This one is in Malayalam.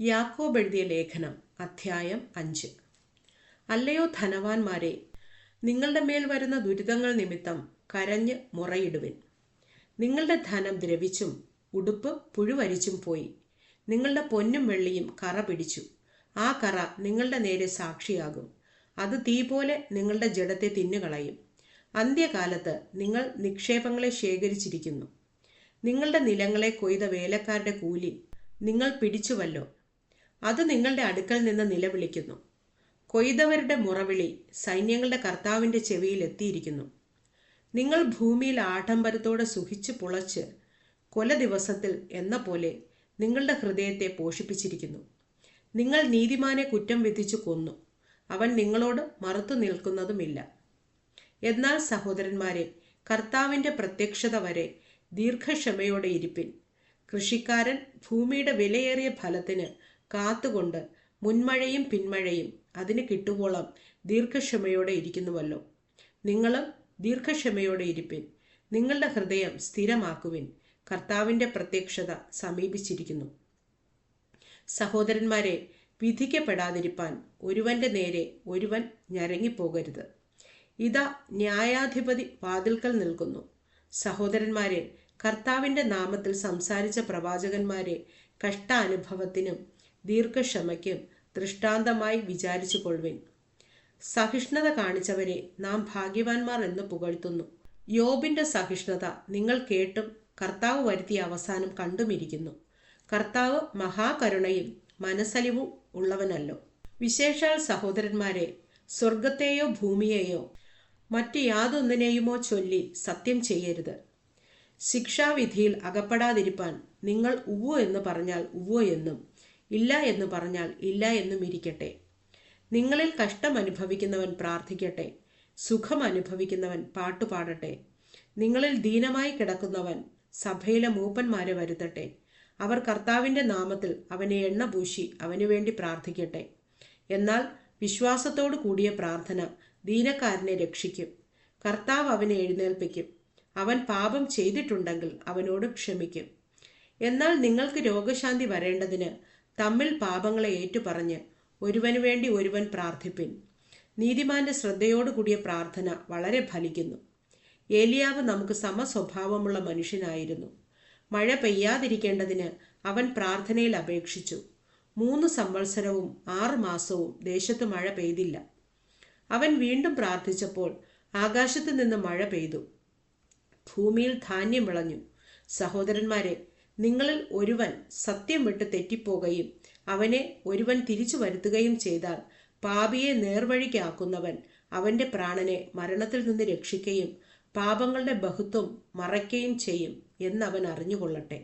യാക്കോബ് എഴുതിയ ലേഖനം അധ്യായം അഞ്ച്. അല്ലയോ ധനവാന്മാരെ നിങ്ങളുടെ മേൽ വരുന്ന ദുരിതങ്ങൾ നിമിത്തം കരഞ്ഞ് മുറയിടുവിൻ. നിങ്ങളുടെ ധനം ദ്രവിച്ചും ഉടുപ്പ് പുഴുവരിച്ചും പോയി. നിങ്ങളുടെ പൊന്നും വെള്ളിയും കറ പിടിച്ചു. ആ കറ നിങ്ങളുടെ നേരെ സാക്ഷിയാകും. അത് തീ പോലെ നിങ്ങളുടെ ജഡത്തെ തിന്നുകളയും. അന്ത്യകാലത്ത് നിങ്ങൾ നിക്ഷേപങ്ങളെ ശേഖരിച്ചിരിക്കുന്നു. നിങ്ങളുടെ നിലങ്ങളെ കൊയ്ത വേലക്കാരുടെ കൂലി നിങ്ങൾ പിടിച്ചുവല്ലോ. അത് നിങ്ങളുടെ അടുക്കൽ നിന്ന് നിലവിളിക്കുന്നു. കൊയ്തവരുടെ മുറവിളി സൈന്യങ്ങളുടെ കർത്താവിന്റെ ചെവിയിൽ എത്തിയിരിക്കുന്നു. നിങ്ങൾ ഭൂമിയിൽ ആഡംബരത്തോടെ സുഖിച്ച് പുളച്ച് കൊല ദിവസത്തിൽ എന്ന പോലെ നിങ്ങളുടെ ഹൃദയത്തെ പോഷിപ്പിച്ചിരിക്കുന്നു. നിങ്ങൾ നീതിമാനെ കുറ്റം വിധിച്ചു കൊന്നു. അവൻ നിങ്ങളോട് മറുത്തു നിൽക്കുന്നതുമില്ല. എന്നാൽ സഹോദരന്മാരെ കർത്താവിന്റെ പ്രത്യക്ഷത വരെ ദീർഘക്ഷമയോടെ ഇരിപ്പിൻ. കൃഷിക്കാരൻ ഭൂമിയുടെ വിലയേറിയ ഫലത്തിന് കാത്തുകൊണ്ട് മുൻമഴയും പിന്മഴയും അതിന് കിട്ടുവോളം ദീർഘക്ഷമയോടെ ഇരിക്കുന്നുവല്ലോ. നിങ്ങളും ദീർഘക്ഷമയോടെ ഇരിപ്പിൻ. നിങ്ങളുടെ ഹൃദയം സ്ഥിരമാക്കുവിൻ. കർത്താവിന്റെ പ്രത്യക്ഷത സമീപിച്ചിരിക്കുന്നു. സഹോദരന്മാരെ വിധിക്കപ്പെടാതിരിപ്പാൻ ഒരുവന്റെ നേരെ ഒരുവൻ ഞരങ്ങിപ്പോകരുത്. ഇതാ ന്യായാധിപതി വാതിൽക്കൽ നിൽക്കുന്നു. സഹോദരന്മാരെ കർത്താവിന്റെ നാമത്തിൽ സംസാരിച്ച പ്രവാചകന്മാരെ കഷ്ടാനുഭവത്തിനും ദീർഘക്ഷമയ്ക്കും ദൃഷ്ടാന്തമായി വിചാരിച്ചു കൊള്ളുവിൻ സഹിഷ്ണുത കാണിച്ചവരെ നാം ഭാഗ്യവാന്മാർ എന്ന് പുകഴ്ത്തുന്നു. യോബിന്റെ സഹിഷ്ണുത നിങ്ങൾ കേട്ടും കർത്താവ് വരുത്തിയ അവസാനം കണ്ടുമിരിക്കുന്നു. കർത്താവ് മഹാകരുണയും മനസ്സലിവും ഉള്ളവനല്ലോ. വിശേഷാൽ സഹോദരന്മാരെ സ്വർഗത്തെയോ ഭൂമിയെയോ മറ്റു യാതൊന്നിനെയുമോ ചൊല്ലി സത്യം ചെയ്യരുത്. ശിക്ഷാവിധിയിൽ അകപ്പെടാതിരിപ്പാൻ നിങ്ങൾ ഉവ്വോ എന്ന് പറഞ്ഞാൽ ഉവ്വോ എന്നും ഇല്ല എന്ന് പറഞ്ഞാൽ ഇല്ല എന്നും ഇരിക്കട്ടെ. നിങ്ങളിൽ കഷ്ടം അനുഭവിക്കുന്നവൻ പ്രാർത്ഥിക്കട്ടെ. സുഖം അനുഭവിക്കുന്നവൻ പാട്ടുപാടട്ടെ. നിങ്ങളിൽ ദീനമായി കിടക്കുന്നവൻ സഭയിലെ മൂപ്പന്മാരെ വരുത്തട്ടെ. അവർ കർത്താവിന്റെ നാമത്തിൽ അവനെ എണ്ണ പൂശി അവനു വേണ്ടി പ്രാർത്ഥിക്കട്ടെ. എന്നാൽ വിശ്വാസത്തോടു കൂടിയ പ്രാർത്ഥന ദീനക്കാരനെ രക്ഷിക്കും. കർത്താവ് അവനെ എഴുന്നേൽപ്പിക്കും. അവൻ പാപം ചെയ്തിട്ടുണ്ടെങ്കിൽ അവനോട് ക്ഷമിക്കും. എന്നാൽ നിങ്ങൾക്ക് രോഗശാന്തി വരേണ്ടതിന് തമ്മിൽ പാപങ്ങളെ ഏറ്റുപറഞ്ഞ് ഒരുവന് വേണ്ടി ഒരുവൻ പ്രാർത്ഥിപ്പിൻ. നീതിമാന്റെ ശ്രദ്ധയോടുകൂടിയ പ്രാർത്ഥന വളരെ ഫലിക്കുന്നു. ഏലിയാവ് നമുക്ക് സമസ്വഭാവമുള്ള മനുഷ്യനായിരുന്നു. മഴ പെയ്യാതിരിക്കേണ്ടതിന് അവൻ പ്രാർത്ഥനയിൽ അപേക്ഷിച്ചു. മൂന്ന് സംവത്സരവും ആറ് മാസവും ദേശത്ത് മഴ പെയ്തില്ല. അവൻ വീണ്ടും പ്രാർത്ഥിച്ചപ്പോൾ ആകാശത്ത് നിന്ന് മഴ പെയ്തു. ഭൂമിയിൽ ധാന്യം വിളഞ്ഞു. സഹോദരന്മാരെ നിങ്ങളിൽ ഒരുവൻ സത്യം വിട്ട് തെറ്റിപ്പോകുകയും അവനെ ഒരുവൻ തിരിച്ചു വരുത്തുകയും ചെയ്താൽ പാപിയെ നേർവഴിക്കാക്കുന്നവൻ അവന്റെ പ്രാണനെ മരണത്തിൽ നിന്ന് രക്ഷിക്കുകയും പാപങ്ങളുടെ ബഹുത്വം മറയ്ക്കുകയും ചെയ്യും എന്നവൻ അറിഞ്ഞുകൊള്ളട്ടെ.